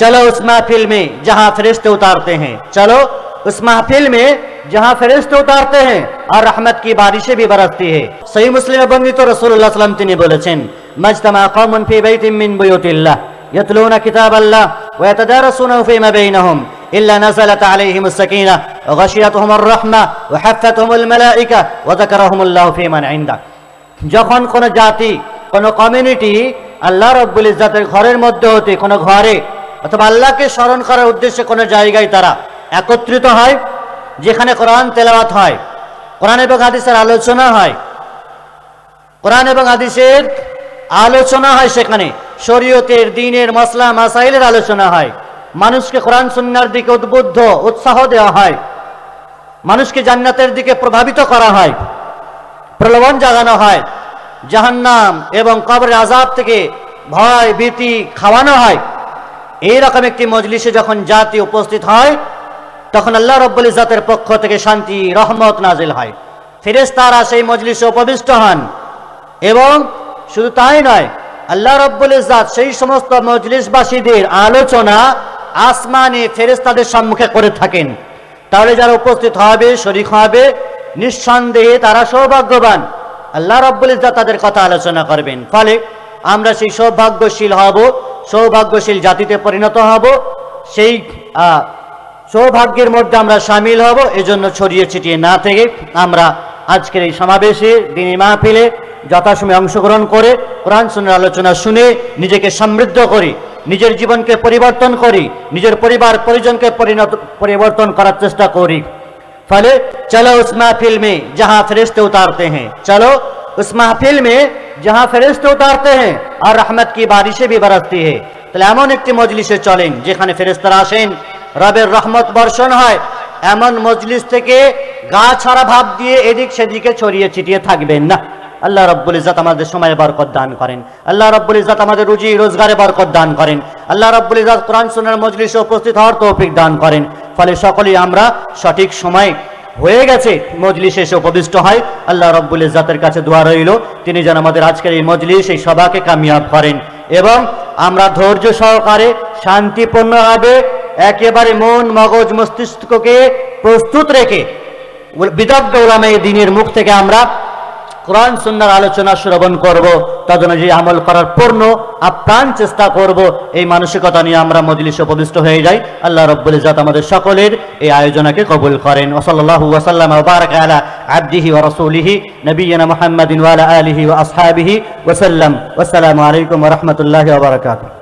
चलो उस महफिल में जहां फरिश्ते उतारते हैं चलो उस महफिल में जहां फरिश्ते उतारते हैं और रहमत की बारिशें भी बरसती है सही मुस्लिम बंदित रसूलुल्लाह সাল্লাম তিনি বলেছেন মাজতামা কওমুন ফি বাইতিন মিন বুয়ুতিল্লাহ يتلون كتاب الله ويتدارسونه فيما بينهم إلا نزلت عليهم السكينة وغشيتهم الرحمة وحفتهم الملائكة وذكرهم الله في من عنده যখন কোন জাতি কোন কমিউনিটি আল্লাহ রব্বুল ইজ্জাতের ঘরের মধ্যে হতে কোন ঘরে অথবা আল্লাহকে স্মরণ করার উদ্দেশ্যে কোনো জায়গায় তারা একত্রিত হয়, যেখানে কোরআন তেলাওয়াত হয়, কোরআন এবং হাদিসের আলোচনা হয়। কোরআন এবং হাদিসের আলোচনা হয় সেখানে। শরীয়তের, দিনের মশলা, মাসাইলের আলোচনা হয়। মানুষকে কোরআন সুন্নার দিকে উদ্বুদ্ধ, উৎসাহ দেওয়া হয়। মানুষকে জান্নাতের দিকে প্রভাবিত করা হয়। প্রলোভন জাগানো হয়। জাহান্নাম এবং কবরের আজাব থেকে ভয়, ভীতি খাওয়ানো হয়। এইরকম একটি মজলিসে যখন জাতি উপস্থিত হয়, তখন আল্লাহ রব্বুল ইজাতের পক্ষ থেকে শান্তি, রহমত নাজিল হয়। ফেরেশতারা সেই মজলিসে উপবিষ্ট হন এবং শুধু তাই নয়, আল্লাহ রব্বুল ইজাত সেই সমস্ত মজলিসবাসীদের আলোচনা আসমানে ফেরেশতাদের সম্মুখে করে থাকেন। তাহলে যারা উপস্থিত হবে, শরিক হবে, নিঃসন্দেহে তারা সৌভাগ্যবান। আল্লাহ রব্বুল ইজ্জাত তাদের কথা আলোচনা করবেন। ফলে আমরা সেই সৌভাগ্যশীল হব। সৌভাগ্যশীল জাতিতে পরিণত হব সেই আহ, সৌভাগ্যের মধ্যে আমরা সামিল হব এজন্য ছড়িয়ে ছিটিয়ে না থেকে আমরা আজকের এই সমাবেশে দিনী মাহফিলে যথাসময়ে অংশগ্রহণ করে কোরআন সুন্নার আলোচনা শুনে নিজেকে সমৃদ্ধ করি নিজের জীবনকে পরিবর্তন করি নিজের পরিবার পরিজনকে পরিণত পরিবর্তন করার চেষ্টা করি फले चलो उस महफिल में जहां फरिश्ते उतारते हैं चलो उस महफिल में जहां फरिश्ते उतारते हैं और रहमत की बारिशें भी बरसती है তাহলে এমন একটি মজলিসে চলেন যেখানে ফেরেস্তারা আসেন রবের রহমত বর্ষণ হয় এমন মজলিস থেকে গা ছাড়া ভাব দিয়ে এদিক সেদিকে ছড়িয়ে ছিটিয়ে থাকবেন না আল্লাহ রব্বুল ইজাত আমাদের সময়ে বরকত দান করেন আল্লাহ রব্বুল ইজাত আমাদের রুজি রোজগারে বরকত দান করেন আল্লাহ রব্বুল ইজাত কোরআন সুন্নার মজলিসে উপস্থিত হওয়ার তৌফিক দান করেন ফলে সকলেই আমরা সঠিক সময় হয়ে গেছে। মজলিস এসে উপদিষ্ট হয়। আল্লাহ রব্বুল ইজাতের কাছে দোয়া রইল। তিনি যেন আমাদের আজকের এই মজলিস, এই সভাকে কামিয়াব করেন এবং আমরা ধৈর্য সহকারে, শান্তিপূর্ণভাবে, একেবারে মন, মগজ, মস্তিষ্ককে প্রস্তুত রেখে, বিদগ্ধ ওলামে দিনের মুখ থেকে আমরা কোরআন, সুন্নার আলোচনা শ্রবণ করব তদনুযায়ী আমল করার পূর্ণ আপ্রাণ চেষ্টা করব, এই মানসিকতা নিয়ে আমরা মজলিসে উপবিষ্ট হয়ে যাই। আল্লাহ রব্বুল ইজাত আমাদের সকলের এই আয়োজনাকে কবুল করেন। ওসল্লাহু ওয়াসাল্লাম ওবারাক আলা আবদিহি ওয়া রাসূলিহি নবিয়িনা মুহাম্মাদিন ওয়া আলা আলিহি ওয়া আসহাবিহি ওয়াসাল্লাম ওয়াসসালামু আলাইকুম ওয়া রাহমাতুল্লাহি ওয়া বারাকাতুহু।